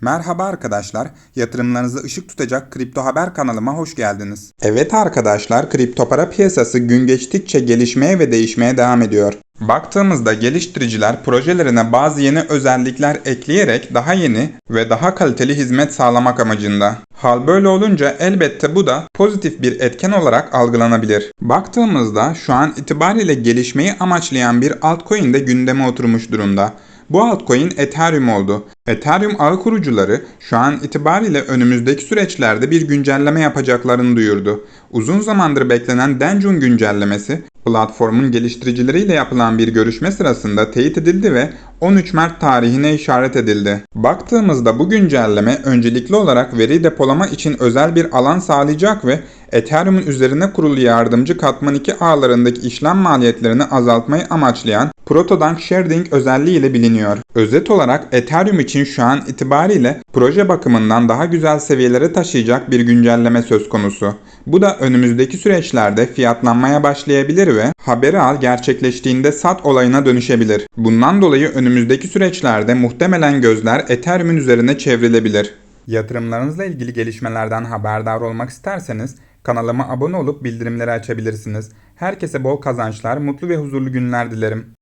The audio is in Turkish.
Merhaba arkadaşlar, yatırımlarınızı ışık tutacak Kripto Haber kanalıma hoş geldiniz. Evet arkadaşlar, kripto para piyasası gün geçtikçe gelişmeye ve değişmeye devam ediyor. Baktığımızda geliştiriciler projelerine bazı yeni özellikler ekleyerek daha yeni ve daha kaliteli hizmet sağlamak amacında. Hal böyle olunca elbette bu da pozitif bir etken olarak algılanabilir. Baktığımızda şu an itibariyle gelişmeyi amaçlayan bir altcoin de gündeme oturmuş durumda. Bu altcoin Ethereum oldu. Ethereum ağı kurucuları şu an itibariyle önümüzdeki süreçlerde bir güncelleme yapacaklarını duyurdu. Uzun zamandır beklenen Denjun güncellemesi platformun geliştiricileriyle yapılan bir görüşme sırasında teyit edildi ve 13 Mart tarihine işaret edildi. Baktığımızda bu güncelleme öncelikli olarak veri depolama için özel bir alan sağlayacak ve Ethereum'un üzerine kurulu yardımcı katman 2 ağlarındaki işlem maliyetlerini azaltmayı amaçlayan Protodank Sharding özelliği ile biliniyor. Özet olarak Ethereum için şu an itibariyle proje bakımından daha güzel seviyelere taşıyacak bir güncelleme söz konusu. Bu da önümüzdeki süreçlerde fiyatlanmaya başlayabilir ve haberi al gerçekleştiğinde sat olayına dönüşebilir. Bundan dolayı önümüzdeki süreçlerde muhtemelen gözler Ethereum'un üzerine çevrilebilir. Yatırımlarınızla ilgili gelişmelerden haberdar olmak isterseniz kanalıma abone olup bildirimleri açabilirsiniz. Herkese bol kazançlar, mutlu ve huzurlu günler dilerim.